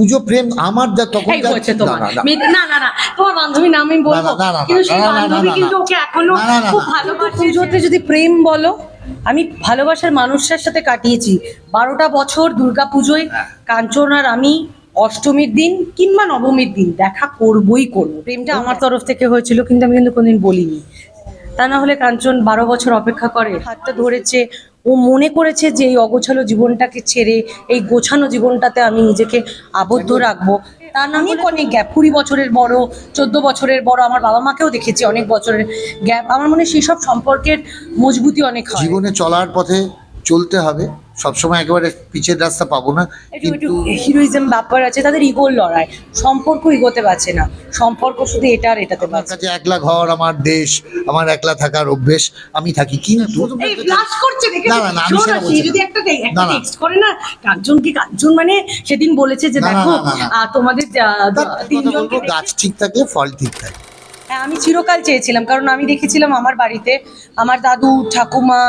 পুজো প্রেম আমার যা তখন না, না, না। না না না তোমার নাম আমি বলব কিন্তু সেই বান্ধবী কিন্তু ওকে এখনও খুব ভালোবাসে পুজোতে যদি প্রেম বলো আমি ভালোবাসার মানুষের সাথে কাটিয়েছি বারোটা বছর দুর্গা পুজোয় হ্যাঁ। কাঞ্চন আর আমি অষ্টমীর দিন কিংবা নবমীর দিন দেখা করবই করব প্রেমটা আমার তরফ থেকে হয়েছিল কিন্তু আমি কিন্তু কোনদিন বলিনি তা না হলে কাঞ্চন বারো বছর অপেক্ষা করে হাতটা ধরেছে ও মনে করেছে যে এই অগোছালো জীবনটাকে ছেড়ে এই গোছানো জীবনটাতে আমি নিজেকে আবদ্ধ রাখব। তার নামই অনেক গ্যাপ কুড়ি বছরের বড় চোদ্দ বছরের বড় আমার বাবা মাকেও দেখেছি অনেক বছরের গ্যাপ আমার মনে সেই সব সম্পর্কের মজবুতি অনেক জীবনে চলার পথে চলতে হবে। সবসময় একেবারে পিছের রাস্তা পাবো না কিন্তু হিরোইজম ব্যাপার আছে তাদের ইগোর লড়াই। সম্পর্ক ইগোতে পারছে না। সম্পর্ক শুধু এটা আর এটাতে আমার কাছে একলা ঘর আমার দেশ আমার একলা থাকার অভ্যেস আমি থাকি। কিন্তু না, না, না, আমি সেটা বলছি যদি একটা একটা। টেক্সট করে না কাঞ্চন কি কাঞ্চন মানে সেদিন বলেছে যে দেখো তোমাদের তিনজনকে গাছ ঠিক থাকলে ফল ঠিক থাকে। হ্যাঁ আমি চিরকাল চেয়েছিলাম, কারণ আমি দেখেছিলাম আমার বাড়িতে আমার দাদু, ঠাকুমা,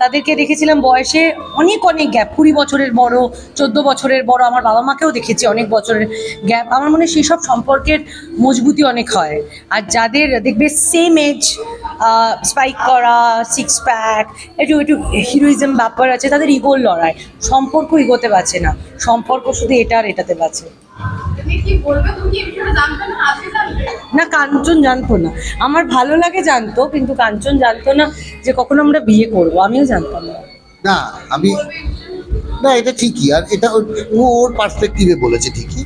তাদেরকে দেখেছিলাম বয়সে অনেক অনেক গ্যাপ কুড়ি বছরের বড়, চোদ্দ বছরের বড়, আমার বাবা মাকেও দেখেছি অনেক বছরের গ্যাপ আমার মনে হয় সেই সব সম্পর্কের মজবুতি অনেক হয়। আর যাদের দেখবে সেম এজ স্পাইক করা সিক্স প্যাক একটু একটু হিরোইজম ব্যাপার আছে, তাদের ইগোর লড়াই। সম্পর্ক ইগোতে পারছে না। সম্পর্ক শুধু এটা আর এটাতে পারছে। না? কাঞ্চন জানতো না। আমার ভালো লাগে জানতো কিন্তু কাঞ্চন জানতো না যে কখনো আমরা বিয়ে করব। আমিও জানতাম না। না আমি না এটা ঠিকই। আর এটা ওর- ও ওর পার্সপেক্টিভে বলেছে ঠিকই।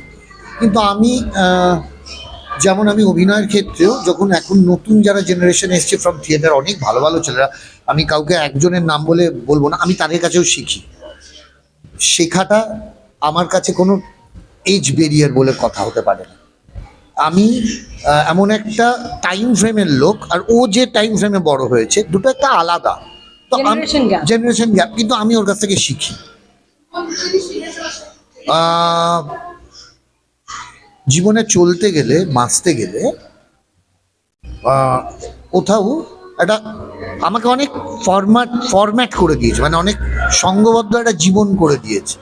কিন্তু আমি যেমন আমি অভিনয়ের ক্ষেত্রেও যখন এখন নতুন যারা জেনারেশন এসছে ফ্রম থিয়েটার অনেক ভালো ভালো ছেলেরা আমি কাউকে একজনের নাম বলে বলব না আমি তাদের কাছেও শিখি। শেখাটা আমার কাছে কোনো এজ ব্যারিয়ার বলে কথা হতে পারে না। আমি এমন একটা টাইম ফ্রেমের লোক আর ও যে টাইম ফ্রেমে বড় হয়েছে দুটো একটা আলাদা। তো জেনারেশন গ্যাপ কিন্তু আমি ওর কাছ থেকে শিখি। জীবনে চলতে গেলে বাঁচতে গেলে আহ, কোথাও একটা আমাকে অনেক ফরম্যাট ফরম্যাট করে দিয়েছে মানে অনেক সঙ্গবদ্ধ একটা জীবন করে দিয়েছে।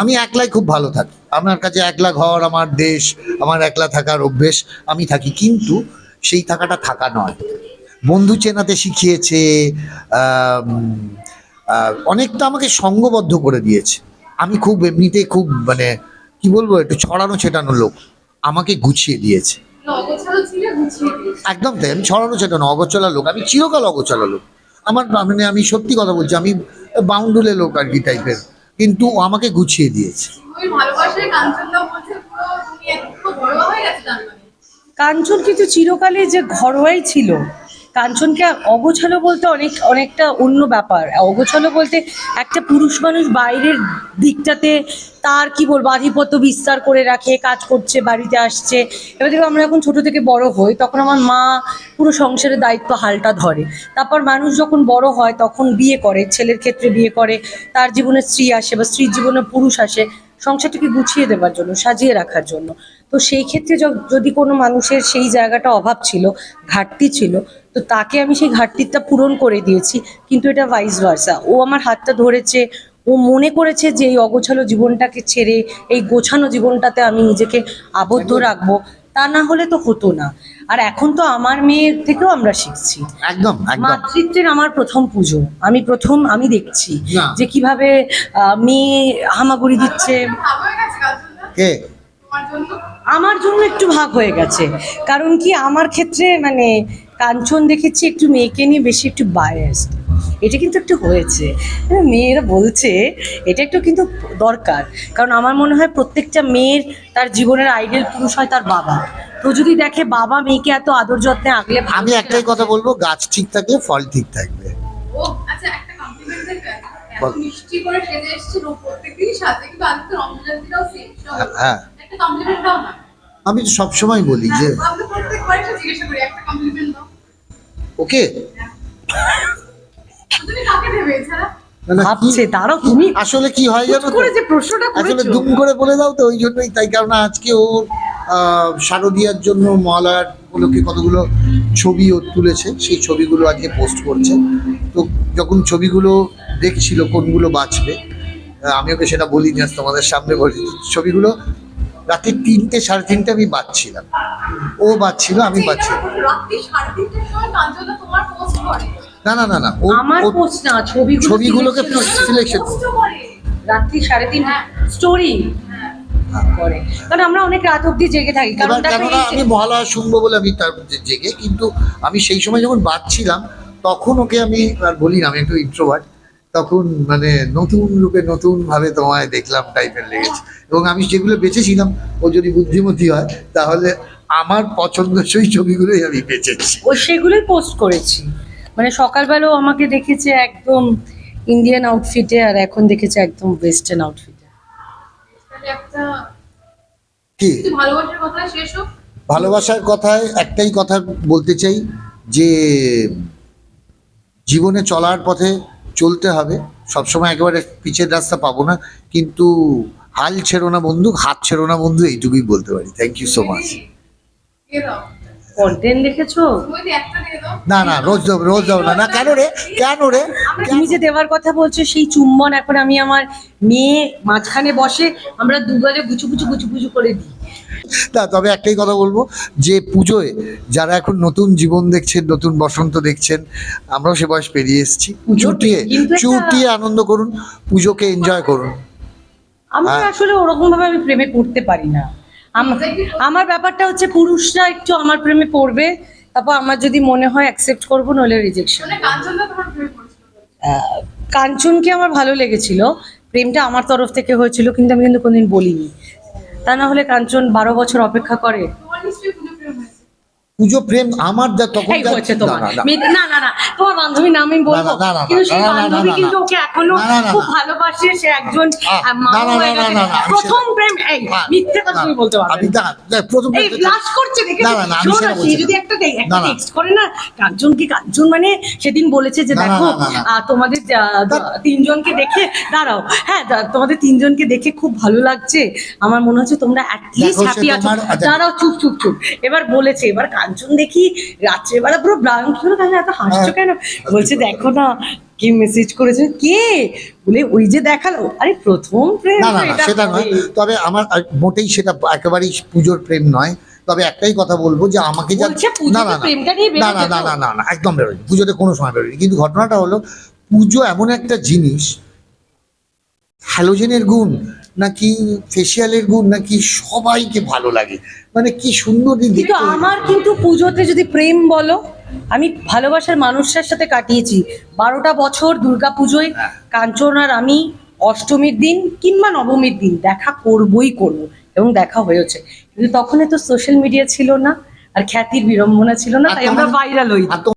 আমি একলাই খুব ভালো থাকি। আমার কাছে একলা ঘর, আমার দেশ, আমার একলা থাকার অভ্যেস, আমি থাকি। কিন্তু সেই থাকাটা থাকা নয়। বন্ধু চেনাতে শিখিয়েছে অনেকটা আমাকে সঙ্গবদ্ধ করে দিয়েছে। আমি খুব এমনিতেই খুব মানে কি বলব, একটু ছড়ানো ছেটানো লোক। আমাকে গুছিয়ে দিয়েছে। একদম তাই, আমি ছড়ানো ছেটানো অগোচলা লোক। আমি চিরকাল অগোচলা লোক। আমার মানে আমি সত্যি কথা বলছি, আমি বাউন্ডুলে লোক আর কি টাইপের কিন্তু ও আমাকে গুছিয়ে দিয়েছে। ওই ভালোবাসায় কাঞ্চনদা বলছে পুরো তুমি একটু বড় হয়ে গেছে তার মানে। কাঞ্চন কিন্তু চিরকালে যে ঘরোয়াই ছিল। কাঞ্চনকে অগোছালো বলতে অনেক, অনেকটা অন্য ব্যাপার। অগোছালো বলতে একটা পুরুষ মানুষ বাইরের দিকটাতে তার, কি বলব, আধিপত্য বিস্তার করে রাখে, কাজ করছে, বাড়িতে আসছে। এবার দেখো আমরা যখন ছোট থেকে বড় হই, তখন আমার মা পুরো সংসারের দায়িত্ব হালটা ধরে। তারপর মানুষ যখন বড় হয়, তখন বিয়ে করে, ছেলের ক্ষেত্রে বিয়ে করে, তার জীবনে স্ত্রী আসে বা স্ত্রীর জীবনে পুরুষ আসে, সংসারটাকে গুছিয়ে দেওয়ার জন্য, সাজিয়ে রাখার জন্য। তো সেই ক্ষেত্রে যদি কোনো মানুষের সেই জায়গাটা অভাব ছিল ঘাটতি ছিল তো তাকে আমি সেই ঘাটতিটা পূরণ করে দিয়েছি কিন্তু এটা ভাইস ভার্সা ও আমার হাতটা ধরেছে ও মনে করেছে যে এই অগোছালো জীবনটাকে ছেড়ে এই গোছানো জীবনটাতে আমি নিজেকে আবদ্ধ রাখব তা না হলে তো হতো না। আর এখন তো আমার মেয়ের থেকেও আমরা শিখছি। একদম একদম। মাতৃত্বের আমার প্রথম পুজো। আমি প্রথম আমি দেখছি যে কীভাবে আহ, মেয়ে হামাগুড়ি দিচ্ছে। কে? তোমার জন্য আমার জন্য একটু ভাগ হয়ে গেছে। কারণ কি আমার ক্ষেত্রে মানে কাঞ্চন দেখেছি একটু মেয়েকে নিয়ে বেশি একটু বায়াসড এটা কিন্তু একটু হয়েছে। হ্যাঁ, মেয়েরা বলছে এটা একটু কিন্তু দরকার। কারণ আমার মনে হয় প্রত্যেকটা মেয়ের তার জীবনের আইডেল পুরুষ হয় তার বাবা। তো যদি দেখে বাবা মেয়েকে এত আদর যত্নে আগলে আমি একটাই কথা বলব গাছ ঠিক থাকলে ফল ঠিক থাকবে। ও আচ্ছা একটা কমপ্লিমেন্ট। মিষ্টি করে সেজে সাথে সেম হ্যাঁ। একটা কমপ্লিমেন্ট দাও না। আমি তো সবসময় বলি যে হ্যাঁ, আমি তো প্রত্যেকবার এসে জিজ্ঞাসা করি একটা কমপ্লিমেন্ট দাও। ওকে? তুমি কাকে দেবে এছাড়া? না, না, কি- ভাবছে তারাও তুমি আসলে কি হয় জানো করে যে প্রশ্নটা আসলে দুম করে বলে দাও তো ওই জন্যই তাই কারণ আজকে ও আহ, শারদিয়ার জন্য মহালয়ার উপলক্ষে কতগুলো ছবি ও তুলেছে সেই ছবিগুলো আজকে পোস্ট করছে। তো যখন ছবিগুলো দেখছিল কোনগুলো বাঁচবে আমি ওকে সেটা বলিনি আজ তোমাদের সামনে বলি ছবিগুলো রাত্রি তিনটে সাড়ে তিনটে আমি বাজছিলাম। ও বাজছিল আমি করে। না না না না ও ছবিগুলোকে সিলেকশন রাত্রি সাড়ে তিন স্টোরি করে। কারণ আমরা অনেক রাত অব্দি জেগে থাকি কারণ আমি মহালয়া শুনব বলে আমি তার জেগে কিন্তু আমি সেই সময় যখন বাজছিলাম তখন ওকে আমি আর বলি না আমি একটু ইন্ট্রোভার্ট তখন মানে নতুন রূপে নতুন ভাবে তোমায় দেখলাম টাইপের লেগেছে। এবং আমি যেগুলো বেঁচেছিলাম ও যদি বুদ্ধিমতী হয় তাহলে আমার পছন্দসই ছবিগুলোই আমি বেঁচেছি। ও সেগুলোই পোস্ট করেছি। মানে সকালবেলাও আমাকে দেখেছে একদম ইন্ডিয়ান আউটফিটে আর এখন দেখেছে একদম ওয়েস্টার্ন আউটফিটে একটা কি? একটু ভালোবাসার কথা শেষ হোক। ভালোবাসার কথায় একটাই কথা বলতে চাই যে জীবনে চলার পথে চলতে হবে। সবসময় একেবারে পিছের রাস্তা পাবো না কিন্তু হাল ছেড়ো না বন্ধু হাত ছেড়ো না বন্ধু এইটুকুই বলতে পারি। থ্যাংক ইউ সো মাচ দাও কন্টেন্ট দাও না না রোজ রোজ দেবো না। না কেন রে? কেন রে? তুমি যে দেওয়ার কথা বলছো সেই চুম্বন এখন আমি আমার মেয়ে মাঝখানে বসে আমরা দুবারে গুচু গুচু গুচু গুচু করে দিই। না তবে একটাই কথা বলব যে পুজোয় যারা এখন নতুন জীবন দেখছেন নতুন বসন্ত দেখছেন আমরাও সে বয়স পেরিয়ে এসেছি। চুটিয়ে চুটিয়ে আনন্দ করুন পুজোকে এনজয় করুন। আমি হ্যাঁ। আসলে ওরকম ভাবে আমি প্রেমে পড়তে পারি না। আম- আমার ব্যাপারটা হচ্ছে পুরুষরা একটু আমার প্রেমে পড়বে তারপর আমার যদি মনে হয় অ্যাকসেপ্ট করব নইলে রিজেকশন মানে পড়েছিল? কাঞ্চনকে আমার ভালো লেগেছিল প্রেমটা আমার তরফ থেকে হয়েছিল কিন্তু আমি কিন্তু কোনদিন বলিনি। তা না হলে কাঞ্চন বারো বছর অপেক্ষা করে তোমার নিশ্চয়ই পুজো প্রেম হয়েছে পুজো প্রেম আমার যা তখন হচ্ছে না, তোমার না, না। তোমার বান্ধবীর নাম আমি বলব কিন্তু সেই বান্ধবী কিন্তু ওকে এখনও খুব ভালোবাসে সে একজন প্রথম প্রেম এই মিথ্যে কথা তুমি বলতে পারবে আমি প্রথম এই করছে দেখে না, না, আমি সেটা বলছি যদি একটা একটা। টেক্সট করে না কাঞ্চন কি কাঞ্চন মানে সেদিন বলেছে যে দেখো তোমাদের তিনজনকে দেখে দাঁড়াও হ্যাঁ তোমাদের তিনজনকে দেখে খুব ভালো লাগছে আমার মনে হচ্ছে তোমরা অ্যাটলিস্ট দেখো, সে হ্যাপি আছো আচ্ছা। দাঁড়াও চুপ চুপ চুপ এবার বলেছে এবার কাঞ্চন দেখি রাত্রেবেলা পুরো ব্লাঙ্ক হলো তাহলে এত হাসছো হ্যাঁ। কেন? বলছে দেখো না কে মেসেজ করেছে? কে? বলে ওই যে দেখাল। আরে প্রথম প্রেম না না সেটা নয়। তবে আমার মোটেই সেটা একেবারেই পুজোর প্রেম নয়। তবে একটাই কথা বলব যে আমাকে যা না না না। না না না না না না একদম বেরোয়নি। পুজোতে কোনো সময় বেরোয়নি। কিন্তু ঘটনাটা হলো পুজো এমন একটা জিনিস হ্যালোজেনের গুণ। নাকি ফেসিয়ালের গুণ নাকি সবাইকে ভালো লাগে? মানে কি সুন্দর কিন্তু আমার কিন্তু পুজোতে যদি প্রেম বলো আমি ভালোবাসার মানুষের সাথে কাটিয়েছি। বারোটা বছর দুর্গা পুজোয় হ্যাঁ। কাঞ্চন আর আমি অষ্টমীর দিন কিংবা নবমীর দিন দেখা করবই করব এবং দেখা হয়েছে কিন্তু তখন তো সোশ্যাল মিডিয়া ছিল না আর খ্যাতির বিড়ম্বনা ছিল না তাই আমরা ভাইরাল হই।